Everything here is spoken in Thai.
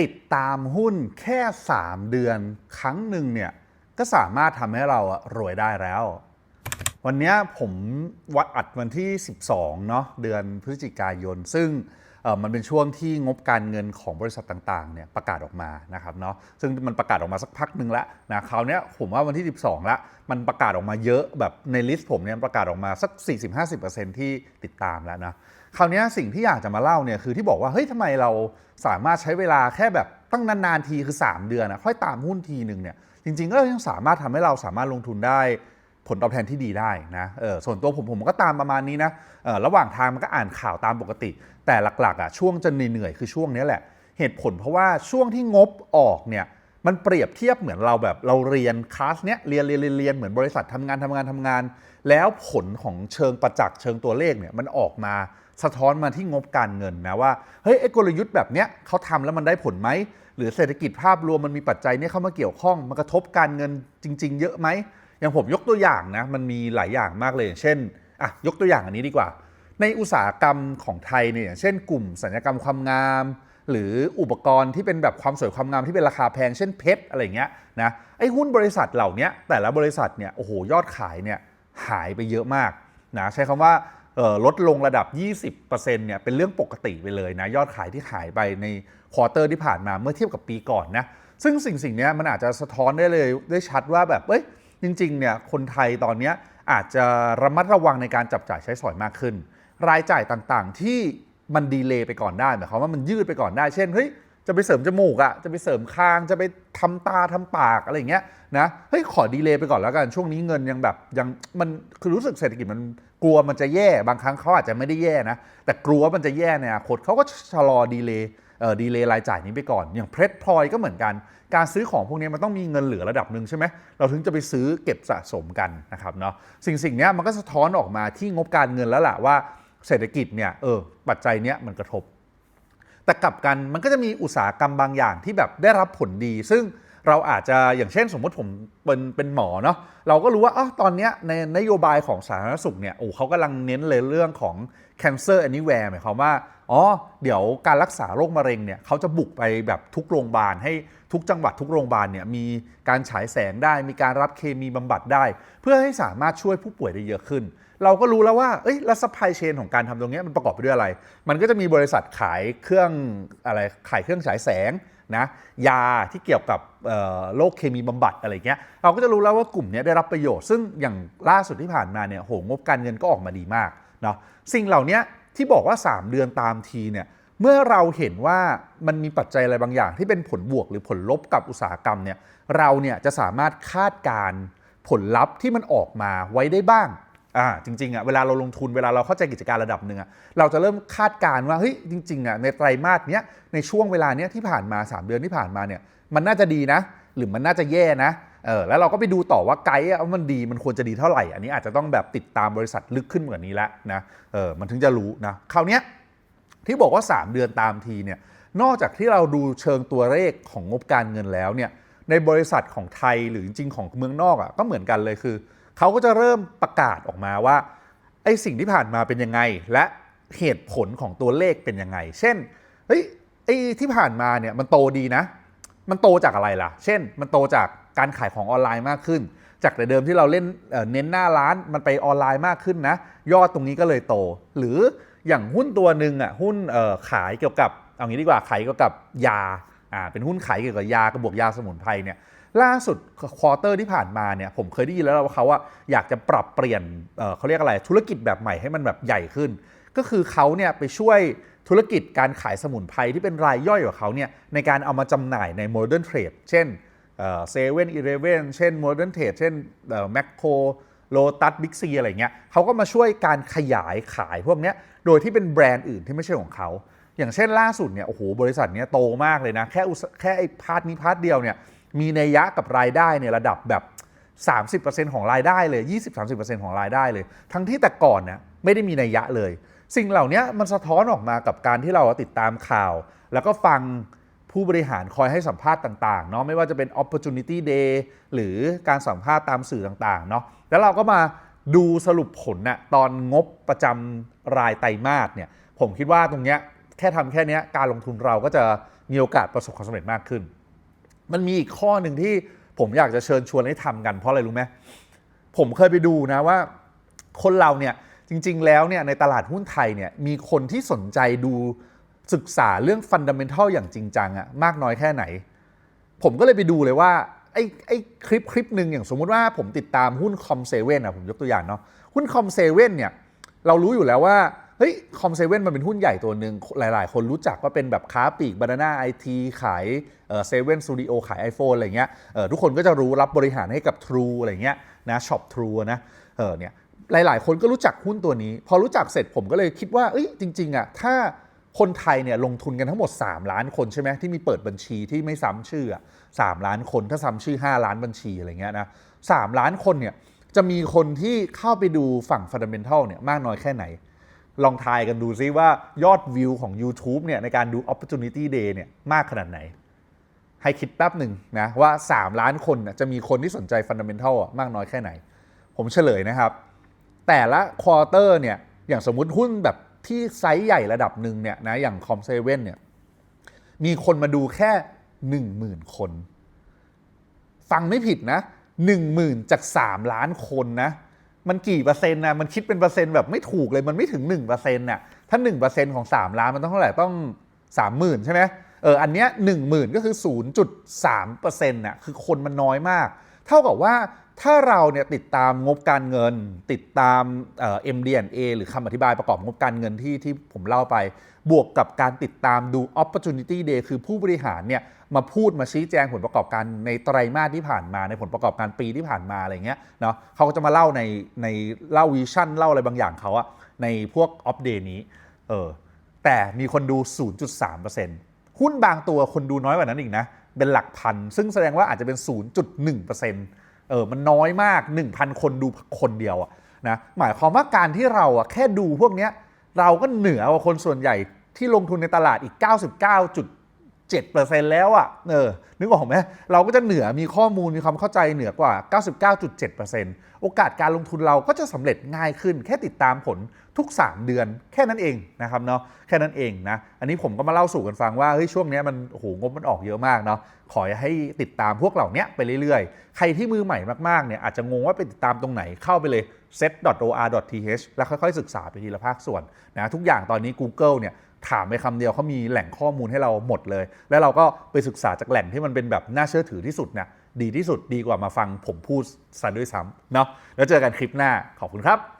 ติดตามหุ้นแค่ 3 เดือนครั้งหนึ่งเนี่ยก็สามารถทำให้เราอะรวยได้แล้ว วันนี้ผมวัดอัดวันที่ 12 เนาะเดือนพฤศจิกายน ซึ่งมันเป็นช่วงที่งบการเงินของบริษัทต่างๆเนี่ยประกาศออกมานะครับเนาะซึ่งมันประกาศออกมาสักพักหนึ่งแล้วนะคราวนี้ผมว่าวันที่ 12 ละมันประกาศออกมาเยอะแบบในลิสต์ผมเนี่ยประกาศออกมาสัก 40-50%ที่ติดตามแล้วนะ คราวนี้สิ่งที่อยากจะมาเล่าเนี่ยคือที่บอกว่าเฮ้ยทำไมเราสามารถใช้เวลาแค่แบบตั้งนานๆทีคือ 3 เดือนนะค่อยตามหุ้นทีหนึ่งเนี่ยจริง ๆ ก็ยังสามารถทำให้เราสามารถลงทุนได้ผลตอบแทนที่ดีได้นะเออส่วนตัวผมผมก็ตามประมาณนี้นะเออระหว่างทางมันก็อ่านข่าวตามปกติ แต่หลักๆอะช่วงจะเหนื่อยคือช่วงนี้แหละ เหตุผลเพราะว่าช่วงที่งบออกเนี่ยมันเปรียบเทียบเหมือนเราแบบเราเรียนคลาสเนี้ยเรียนเรียนเรียนเรียนเหมือนบริษัททำงานทำงานทำงาน แล้วผลของเชิงประจักษ์เชิงตัวเลขเนี่ยมันออกมา สะท้อนมาที่งบการเงินนะว่าเฮ้ยไอ้กลยุทธ์แบบเนี้ยเขาทำแล้วมันได้ผลไหมหรือเศรษฐกิจภาพรวมมันมีปัจจัยเนี้เข้ามาเกี่ยวข้องมันกระทบการเงินจริง ๆ เยอะไหมอย่างผมยกตัวอย่างนะมันมีหลายอย่างมากเลย เช่นอะยกตัวอย่างอันนี้ดีกว่า ในอุตสาหกรรมของไทยเนี่ยอย่างเช่น กลุ่มสัญญกรรมความงาม หรืออุปกรณ์ที่เป็นแบบความสวยความงามที่เป็นราคาแพงเช่นเพชรอะไรเงี้ยนะไอ้หุ้นบริษัทเหล่านี้แต่ละบริษัทเนี่ยโอ้โหยอดขายเนี่ยหายไปเยอะมากนะใช้คำว่า ลดลงระดับ 20%เนี่ยเป็นเรื่องปกติไปเลยนะยอดขายที่หายไปในควอเตอร์ที่ผ่านมาเมื่อเทียบกับปีก่อนนะซึ่งสิ่งสิ่งนี้มันอาจจะสะท้อนได้เลยได้ชัดว่าแบบเอ้ยจริงๆเนี่ยคนไทยตอนนี้อาจจะระมัดระวังในการจับจ่ายใช้สอยมากขึ้น รายจ่ายต่างๆ ที่มันดีเลย์ไปก่อนได้หมายความว่ามันยืดไปก่อนได้เช่นเฮ้ย จะไปเสริมจมูกอะจะไปเสริมคางจะไปทำตาทำปากอะไรอย่างเงี้ยนะเฮ้ยขอดีเลย์ไปก่อนแล้วกันช่วงนี้เงินยังแบบยังมันคือรู้สึกเศรษฐกิจมันกลัวมันจะแย่บางครั้งเขาอาจจะไม่ได้แย่นะแต่กลัวมันจะแย่ในอนาคตเขาก็ชะลอดีเลย์เอ่อดีเลย์รายจ่ายนี้ไปก่อน อย่างเพชรพลอยก็เหมือนกัน การซื้อของพวกนี้มันต้องมีเงินเหลือระดับหนึ่งใช่ไหมเราถึงจะไปซื้อเก็บสะสมกันนะครับเนาะสิ่งสิ่งนี้มันก็สะท้อนออกมาที่งบการเงินแล้วล่ะว่าเศรษฐกิจเนี่ยเออปัจจัยเนี้ยมันกระทบ แต่กลับกันมันก็จะมีอุตสาหกรรมบางอย่างที่แบบได้รับผลดี ซึ่งเราอาจจะอย่างเช่นสมมติผมเป็นเป็นหมอเนาะเราก็รู้ว่าอ๋อตอนนี้ในนโยบายของสาธารณสุขเนี่ยโอ้เขากำลังเน้นเลยเรื่องของ cancer anywhere หมายความว่าอ๋อเดี๋ยวการรักษาโรคมะเร็งเนี่ยเขาจะบุกไปแบบทุกโรงพยาบาลให้ทุกจังหวัดทุกโรงพยาบาลเนี่ยมีการฉายแสงได้มีการรับเคมีบำบัดได้ เพื่อให้สามารถช่วยผู้ป่วยได้เยอะขึ้น เราก็รู้แล้วว่าเอ้ยแล้วซัพพลายเชนของการทำตรงนี้มันประกอบไปด้วยอะไร มันก็จะมีบริษัทขายเครื่องอะไรขายเครื่องฉายแสงนะยาที่เกี่ยวกับโรคเคมีบำบัดอะไรเงี้ยเราก็จะรู้แล้วว่ากลุ่มเนี้ยได้รับประโยชน์ ซึ่งอย่างล่าสุดที่ผ่านมาเนี่ยโหงบการเงินก็ออกมาดีมากเนาะสิ่งเหล่านี้ที่บอกว่า 3 เดือนตามทีเนี่ยเมื่อเราเห็นว่ามันมีปัจจัยอะไรบางอย่าง ที่เป็นผลบวกหรือผลลบกับอุตสาหกรรมเนี่ยเราเนี่ยจะสามารถคาดการผลลัพธ์ที่มันออกมาไว้ได้บ้าง อ่าจริงๆอะเวลาเราลงทุนเวลาเราเข้าใจกิจการระดับหนึ่งอะเราจะเริ่มคาดการณ์ว่าเฮ้ยจริงๆอะในไตรมาสเนี้ยในช่วงเวลาเนี้ยที่ผ่านมา 3 เดือนที่ผ่านมาเนี่ยมันน่าจะดีนะ หรือมันน่าจะแย่นะเออแล้วเราก็ไปดูต่อว่าไกด์ว่ามันดีมันควรจะดีเท่าไหร่ อันนี้อาจจะต้องแบบติดตามบริษัทลึกขึ้นกว่านี้แล้วนะเออมันถึงจะรู้นะคราวเนี้ยที่บอกว่า 3 เดือนตามทีเนี่ยนอกจากที่เราดูเชิงตัวเลขของงบการเงินแล้วเนี่ยในบริษัทของไทยหรือจริงๆของเมืองนอกอะ่ะก็เหมือนกันเลยคือ เขาก็จะเริ่มประกาศออกมาว่าไอ้สิ่งที่ผ่านมาเป็นยังไง และเหตุผลของตัวเลขเป็นยังไง เช่นเฮ้ยไอ้ที่ผ่านมาเนี่ยมันโตดีนะ มันโตจากอะไรล่ะ เช่น มันโตจากการขายของออนไลน์มากขึ้น จากแต่เดิมที่เราเล่นเน้นหน้าร้านมันไปออนไลน์มากขึ้นนะ ยอดตรงนี้ก็เลยโต หรืออย่างหุ้นตัวหนึ่งอะหุ้นขายเกี่ยวกับเอางี้ดีกว่าขายเกี่ยวกับยาอ่าเป็นหุ้นขายเกี่ยวกับยากระบวกยาสมุนไพรเนี่ย ล่าสุดควอเตอร์ที่ผ่านมาเนี่ยผมเคยได้ยินแล้วว่าเขาว่าอยากจะปรับเปลี่ยนเเขาเรียกอะไรธุรกิจแบบใหม่ให้มันแบบใหญ่ขึ้น ก็คือเขาเนี่ยไปช่วยธุรกิจการขายสมุนไพรที่เป็นรายย่อยของเขาเนี่ยในการเอามาจำหน่ายในโมเดิร์นเทรดเช่นเซเว่นอีเลเว่นเช่นโมเดิร์นเทรดเช่นแมคโครโลตัสบิ๊กซีอะไรเงี้ยเขาก็มาช่วยการขยายขายพวกเนี้ยโดยที่เป็นแบรนด์อื่นที่ไม่ใช่ของเขา อย่างเช่นล่าสุดเนี่ยโอ้โหบริษัทเนี้ยโตมากเลยนะ แค่แค่ไอ้พาร์ทนี้พาร์ทเดียวเนี่ย มีนัยยะกับรายได้เนี่ยระดับแบบ 30%ของรายได้เลย 20-30%ของรายได้เลย ทั้งที่แต่ก่อนเนี่ยไม่ได้มีนัยยะเลย สิ่งเหล่านี้มันสะท้อนออกมากับการที่เราติดตามข่าว แล้วก็ฟังผู้บริหารคอยให้สัมภาษณ์ต่างๆเนาะไม่ว่าจะเป็น opportunity day หรือการสัมภาษณ์ตามสื่อต่างๆเนาะแล้วเราก็มาดูสรุปผลน่ะตอนงบประจำรายไตรมาสเนี่ยผมคิดว่าตรงเนี้ยแค่ทำแค่นี้การลงทุนเราก็จะมีโอกาสประสบความสำเร็จมากขึ้น มันมีอีกข้อหนึ่งที่ผมอยากจะเชิญชวนให้ทำกันเพราะอะไรรู้ไหมผมเคยไปดูนะว่า คนเราเนี่ยจริง ๆ แล้วเนี่ยในตลาดหุ้นไทยเนี่ยมีคนที่สนใจดูศึกษาเรื่องฟันดัมเ n นทัลอย่างจริงจังอะมากน้อยแค่ไหน ผมก็เลยไปดูเลยว่าไอ้ไอ้คลิปคลิปหนึ่งอย่างสมมุติว่าผมติดตามหุ้นคอมเซเว่นอะผมยกตัวอย่างเนาะหุ้นคอมเซเว่นเนี่ยเรารู้อยู่แล้วว่า เฮ้ยคอมเซเว่นมันเป็นหุ้นใหญ่ตัวหนึ่งหลาย ๆ คนรู้จักว่าเป็นแบบค้าปลีกบานาน่าไอทีขายเซเว่นสตูดิโอขาย iPhone อะไรเงี้ยทุกคนก็จะรู้รับบริหารให้กับ True อะไรเงี้ยนะช็อปทรูนะเออเนี่ยหลาย ๆ คนก็รู้จักหุ้นตัวนี้ พอรู้จักเสร็จผมก็เลยคิดว่าเอ้ยจริง ๆอะถ้าคนไทยเนี่ยลงทุนกันทั้งหมด 3 ล้านคนใช่ไหมที่มีเปิดบัญชีที่ไม่ซ้ำชื่ออะ3ล้านคนถ้าซ้ำชื่อ 5 ล้านบัญชีอะไรเงี้ยนะสามล้านคนเนี่ยจะมีคนที่เข้าไปดูฝั่งฟันดัมเ n นทัลเนี่ยมากน้อยแค่ไหน ลองทายกันดูซิว่ายอดวิวของ YouTube เนี่ยในการดู Opportunity Day เนี่ยมากขนาดไหน ให้คิดแป๊บหนึ่งนะว่า 3 ล้านคนน่ะจะมีคนที่สนใจฟันดัมเ n นทัลมากน้อยแค่ไหน ผมเฉลยนะครับ แต่ละควอเตอร์เนี่ยอย่างสมมุติหุ้นแบบที่ไซส์ใหญ่ระดับหนึ่งเนี่ยนะอย่างคอมเซเว่นเนี่ยมีคนมาดูแค่ 10,000 คน ฟังไม่ผิดนะ 10,000 จาก 3 ล้านคนนะ มันกี่เปอร์เซ็นต์นะมันคิดเป็นเปอร์เซ็นต์แบบไม่ถูกเลยมันไม่ถึง1%น่ะถ้า 1%ของ 3 ล้านมันต้องเท่าไหร่ต้อง 30,000 ใช่ไหมเอออันเนี้ย10,000ก็คือ 0.3%น่ะคือคนมันน้อยมาก เท่ากับว่า ถ้าเราเนี่ยติดตามงบการเงิน ติดตามเอ่อ MD&A หรือคำอธิบายประกอบงบการเงินที่ที่ผมเล่าไป บวกกับการติดตามดู Opportunity Day คือผู้บริหารเนี่ยมาพูดมาชี้แจงผลประกอบการในไตรมาสที่ผ่านมาในผลประกอบการปีที่ผ่านมาอะไรเงี้ยเนาะเขาก็จะมาเล่าในในเล่าวิชั่นเล่าอะไรบางอย่างเขาอะในพวก Op Day นี้เออแต่มีคนดู 0.3%หุ้นบางตัวคนดูน้อยกว่านั้นอีกนะเป็นหลักพัน ซึ่งแสดงว่าอาจจะเป็น 0.1% เออมันน้อยมาก 1,000 คนดูคนเดียวอะนะหมายความว่าการที่เราอะแค่ดูพวกเนี้ยเราก็เหนือกว่าคนส่วนใหญ่ที่ลงทุนในตลาดอีก 99.7%แล้วอะ่ะเออนึกออกไหมเราก็จะเหนือมีข้อมูลมีความเข้าใจเหนือกว่า 99.7%โอกาสการลงทุนเราก็จะสำเร็จง่ายขึ้น แค่ติดตามผลทุก 3 เดือน แค่นั้นเองนะครับเนาะแค่นั้นเองนะอันนี้ผมก็มาเล่าสู่กันฟังว่าเฮ้ยช่วงนี้มันโอ้โหงบมันออกเยอะมากเนาะขอให้ติดตามพวกเหล่านี้ไปเรื่อยๆ ใครที่มือใหม่มากๆเนี่ยอาจจะงงว่าไปติดตามตรงไหนเข้าไปเลย set.or.th แล้วค่อยๆศึกษาไปทีละภาคส่วนนะทุกอย่างตอนนี้ Google เนี่ย ถามไปคำเดียวเขามีแหล่งข้อมูลให้เราหมดเลย แล้วเราก็ไปศึกษาจากแหล่งที่มันเป็นแบบน่าเชื่อถือที่สุดเนี่ยดีที่สุดดีกว่ามาฟังผมพูดซะด้วยซ้ำเนาะแล้วเจอกันคลิปหน้าขอบคุณครับ